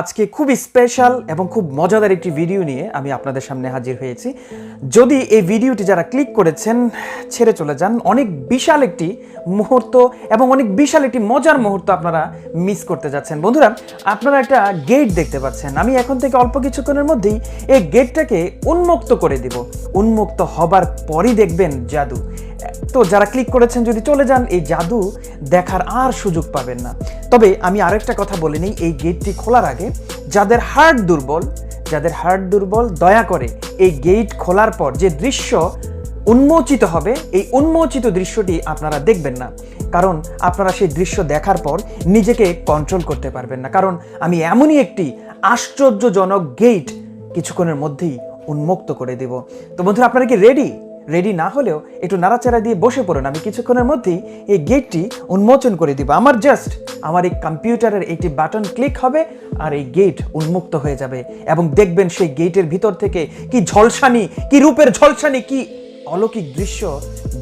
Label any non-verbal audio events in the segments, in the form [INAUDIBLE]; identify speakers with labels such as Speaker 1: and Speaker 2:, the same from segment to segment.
Speaker 1: আজকে খুব স্পেশাল এবং খুব মজাদার একটি ভিডিও নিয়ে আমি আপনাদের সামনে হাজির হয়েছি। যদি এই ভিডিওটি যারা ক্লিক করেছেন, ছেড়ে চলে যান, অনেক বিশাল একটি মুহূর্ত এবং অনেক বিশাল একটি মজার মুহূর্ত আপনারা মিস করতে যাচ্ছেন। বন্ধুরা, আপনারা একটা গেট দেখতে পাচ্ছেন। আমি এখন থেকে অল্প কিছুক্ষণের মধ্যেই এই গেটটাকে উন্মুক্ত করে দিব। উন্মুক্ত হবার পরই দেখবেন জাদু। তো যারা ক্লিক করেছেন, যদি চলে যান, এই জাদু দেখার আর সুযোগ পাবেন না। তবে আমি আরেকটা কথা বলে নিই, এই গেটটি খোলার আগে যাদের হার্ট দুর্বল, যাদের হার্ট দুর্বল, দয়া করে এই গেট খোলার পর যে দৃশ্য উন্মোচিত হবে, এই উন্মোচিত দৃশ্যটি আপনারা দেখবেন না। কারণ আপনারা সেই দৃশ্য দেখার পর নিজেকে কন্ট্রোল করতে পারবেন না। কারণ আমি এমনই একটি আশ্চর্যজনক গেট কিছুক্ষণের মধ্যেই উন্মুক্ত করে দেব। তো বন্ধুরা, আপনারা কি রেডি রেডি না হলেও একটু নাড়াচাড়া দিয়ে বসে পড়ুন। আমি কিছুক্ষণের মধ্যেই এই গেটটি উন্মোচন করে দিব। আমার জাস্ট আমার এই কম্পিউটারের একটি বাটন ক্লিক হবে আর এই গেট উন্মুক্ত হয়ে যাবে এবং দেখবেন সেই গেটের ভিতর থেকে কি ঝলসানি, কি রূপের ঝলসানি, কি অলৌকিক দৃশ্য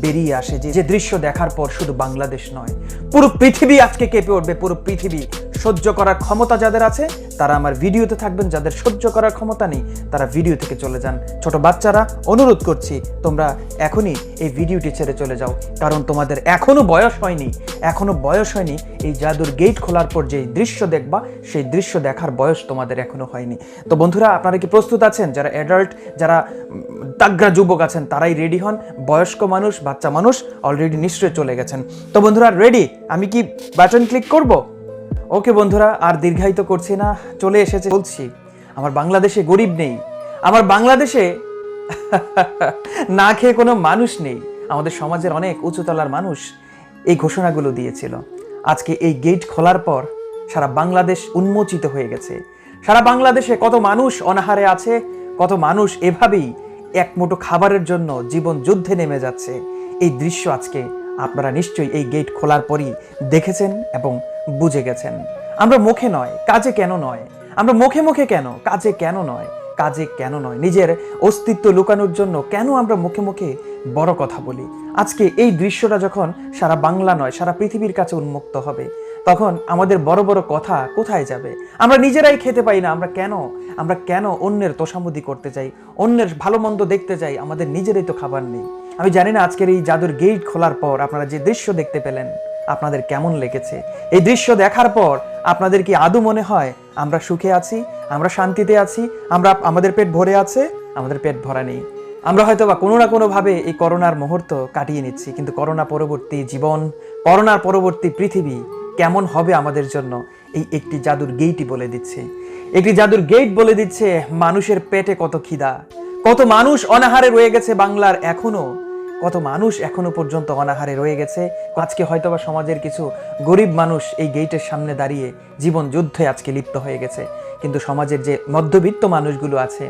Speaker 1: বেরিয়ে আসে। যে যে দৃশ্য দেখার পর শুধু বাংলাদেশ নয়, পুরো পৃথিবী আজকে কেঁপে উঠবে, পুরো পৃথিবী সহ্য করার ক্ষমতা যাদের আছে, তারা আমার ভিডিওতে থাকবেন। যাদের সহ্য করার ক্ষমতা নেই, তারা ভিডিও থেকে চলে যান। ছোট বাচ্চারা, অনুরোধ করছি, তোমরা এখনই এই ভিডিওটি ছেড়ে চলে যাও। কারণ তোমাদের এখনও বয়স হয়নি, এখনও বয়স হয়নি এই জাদুর গেট খোলার পর যেই দৃশ্য দেখবা, সেই দৃশ্য দেখার বয়স তোমাদের এখনও হয়নি। তো বন্ধুরা, আপনারা কি প্রস্তুত আছেন? যারা অ্যাডাল্ট যারা তাগড়া যুবক আছেন, তারাই রেডি হন। বয়স্ক মানুষ, বাচ্চা মানুষ অলরেডি নিশ্চয়ই চলে গেছেন। তো বন্ধুরা রেডি আমি কি বাটন ক্লিক করব? ওকে বন্ধুরা, আর দীর্ঘায়িত করছি না, চলে এসেছে বলছি, আমার বাংলাদেশে গরিব নেই, আমার বাংলাদেশে [LAUGHS] না খেয়ে কোনো মানুষ নেই, আমাদের সমাজের অনেক উঁচুতলার মানুষ এই ঘোষণাগুলো দিয়েছিল। আজকে এই গেট খোলার পর সারা বাংলাদেশ উন্মোচিত হয়ে গেছে। সারা বাংলাদেশে কত মানুষ অনাহারে আছে, কত মানুষ এভাবেই এক মুঠো খাবারের জন্য জীবন যুদ্ধে নেমে যাচ্ছে। এই দৃশ্য আজকে আপনারা নিশ্চয়ই এই গেট খোলার পরই দেখেছেন এবং বুঝে গেছেন। আমরা মুখে নয়, কাজে কেন নয়? আমরা মুখে মুখে কেন, কাজে কেন নয়? কাজে কেন নয়? নিজের অস্তিত্ব লুকানোর জন্য কেন আমরা মুখে মুখে বড় কথা বলি? আজকে এই দৃশ্যটা যখন সারা বাংলা নয়, সারা পৃথিবীর কাছে উন্মুক্ত হবে, তখন আমাদের বড় বড় কথা কোথায় যাবে? আমরা নিজেরাই খেতে পাই না, আমরা কেন? আমরা কেন অন্যের তোষামুদি করতে চাই অন্যের ভালো মন্দ দেখতে চাই আমাদের নিজেরই তো খাবার নেই। আমি জানি না আজকের এই জাদুর গেট খোলার পর আপনারা যে দৃশ্য দেখতে পেলেন আপনাদের কেমন লেগেছে? এই দৃশ্য দেখার পর আপনাদের কি আদৌ মনে হয় আমরা সুখে আছি? আমরা শান্তিতে আছি? আমরা আমাদের পেট ভরে আছে? আমাদের পেট ভরা নেই। আমরা হয়তো বা কোনো না কোনোভাবে এই করোনার মুহূর্ত কাটিয়ে নিচ্ছি, কিন্তু করোনা পরবর্তী জীবন, করোনার পরবর্তী পৃথিবী কেমন হবে আমাদের জন্য এই একটি জাদুর গেটই বলে দিচ্ছে। একটি জাদুর গেট বলে দিচ্ছে মানুষের পেটে কত খিদা। কত মানুষ অনাহারে রয়ে গেছে বাংলার এখনও। কত মানুষ এখনও পর্যন্ত অনাহারে রয়ে গেছে। আজকে হয়তোবা সমাজের কিছু গরিব মানুষ এই গেটের সামনে দাঁড়িয়ে জীবন যুদ্ধে আজকে লিপ্ত হয়ে গেছে। কিন্তু সমাজের যে মধ্যবিত্ত মানুষগুলো আছে,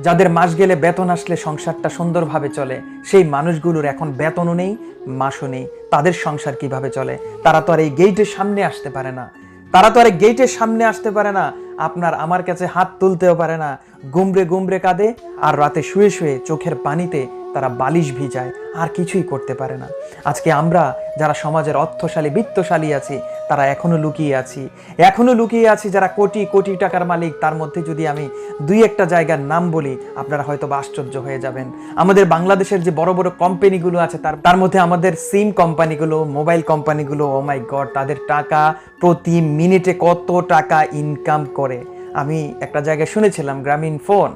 Speaker 1: যাদের মাস গেলে বেতন আসলে সংসারটা সুন্দরভাবে চলে, সেই মানুষগুলোর এখন বেতনও নেই, মাসও নেই। তাদের সংসার কীভাবে চলে? তারা তো আর এই গেটের সামনে আসতে পারে না। তারা তো আর এই গেটের সামনে আসতে পারে না। আপনার আমার কাছে হাত তুলতেও পারে না। গুমড়ে গুমড়ে কাঁদে আর রাতে শুয়ে শুয়ে চোখের পানিতে তারা বালিশ ভিজায়, আর কিছুই করতে পারে না। আজকে আমরা যারা সমাজের অর্থশালী, বিত্তশালী আছি, তারা এখনও লুকিয়ে আছি। এখনও লুকিয়ে আছি যারা কোটি কোটি টাকার মালিক, তার মধ্যে যদি আমি দুই একটা জায়গার নাম বলি, আপনারা হয়তো বা আশ্চর্য হয়ে যাবেন। আমাদের বাংলাদেশের যে বড় বড় কোম্পানিগুলো আছে, তার তার মধ্যে আমাদের সিম কোম্পানিগুলো, মোবাইল কোম্পানিগুলো ও মাই গড তাদের টাকা প্রতি মিনিটে কত টাকা ইনকাম করে? আমি একটা জায়গায় শুনেছিলাম, গ্রামীণ ফোন।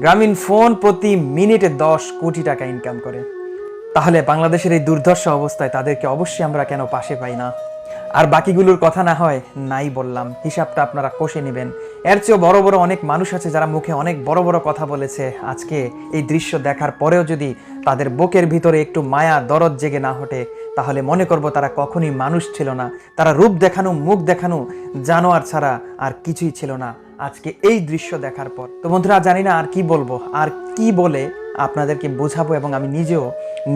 Speaker 1: গ্রামীণ ফোন প্রতি মিনিটে দশ কোটি টাকা ইনকাম করে। তাহলে বাংলাদেশের এই দুর্ধর্ষ অবস্থায় তাদেরকে অবশ্যই আমরা কেন পাশে পাই না? আর বাকিগুলোর কথা না হয়, নাই বললাম। হিসাবটা আপনারা কষে নেবেন। এর চেয়েও বড় বড় অনেক মানুষ আছে যারা মুখে অনেক বড় বড় কথা বলেছে। আজকে এই দৃশ্য দেখার পরেও যদি তাদের বুকের ভিতরে একটু মায়া, দরদ জেগে না হটে তাহলে মনে করব তারা কখনই মানুষ ছিল না। তারা রূপ দেখানো, মুখ দেখানো, জানোয়ার ছাড়া আর কিছুই ছিল না। আজকে এই দৃশ্য দেখার পর। তো বন্ধুরা, জানি না আর কি বলব, আর কি বলে আপনাদেরকে বোঝাবো এবং আমি নিজেও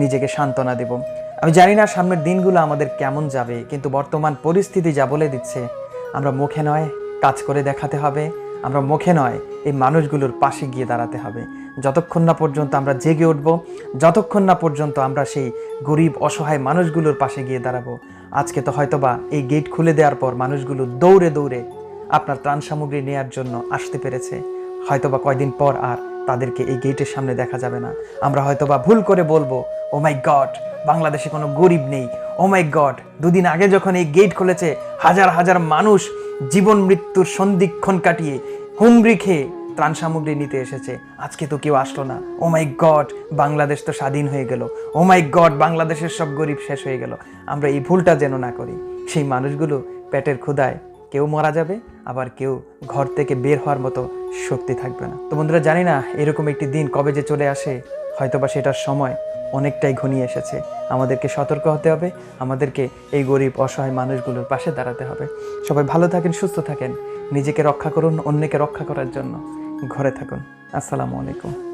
Speaker 1: নিজেকে সান্ত্বনা দেব। আমি জানি না সামনের দিনগুলো আমাদের কেমন যাবে, কিন্তু বর্তমান পরিস্থিতি যা বলে দিচ্ছে, আমরা মুখে নয় কাজ করে দেখাতে হবে, আমরা মুখে নয় এই মানুষগুলোর পাশে গিয়ে দাঁড়াতে হবে। যতক্ষণ না পর্যন্ত আমরা জেগে উঠব, যতক্ষণ না পর্যন্ত আমরা সেই গরিব, অসহায় মানুষগুলোর পাশে গিয়ে দাঁড়াবো, আজকে তো হয়তোবা এই গেট খুলে দেওয়ার পর মানুষগুলো দৌড়ে দৌড়ে আপনার ত্রাণ সামগ্রী নেয়ার জন্য আসতে পেরেছে। হয়তোবা কয়দিন পর আর তাদেরকে এই গেটের সামনে দেখা যাবে না। আমরা হয়তোবা ভুল করে বলব ও মাই গড বাংলাদেশে কোনো গরিব নেই। ও মাই গড দুদিন আগে যখন এই গেট খুলেছে, হাজার হাজার মানুষ জীবন মৃত্যুর সন্ধিক্ষণ কাটিয়ে হুমড়ি খেয়ে ত্রাণ সামগ্রী নিতে এসেছে। আজকে তো কেউ আসলো না। ও মাই গড বাংলাদেশ তো স্বাধীন হয়ে গেল। ও মাই গড বাংলাদেশের সব গরিব শেষ হয়ে গেল। আমরা এই ভুলটা যেন না করি। সেই মানুষগুলো পেটের ক্ষুদায় কেউ মারা যাবে? আবার কেউ ঘর থেকে বের হওয়ার মতো শক্তি থাকবে না। তো বন্ধুরা, জানি না এরকম একটি দিন কবে যে চলে আসে, হয়তোবা সেটার সময় অনেকটাই ঘনিয়ে এসেছে। আমাদেরকে সতর্ক হতে হবে, আমাদেরকে এই গরিব, অসহায় মানুষগুলোর পাশে দাঁড়াতে হবে। সবাই ভালো থাকেন, সুস্থ থাকেন, নিজেকে রক্ষা করুন, অন্যকে রক্ষা করার জন্য ঘরে থাকুন। আসসালামু আলাইকুম।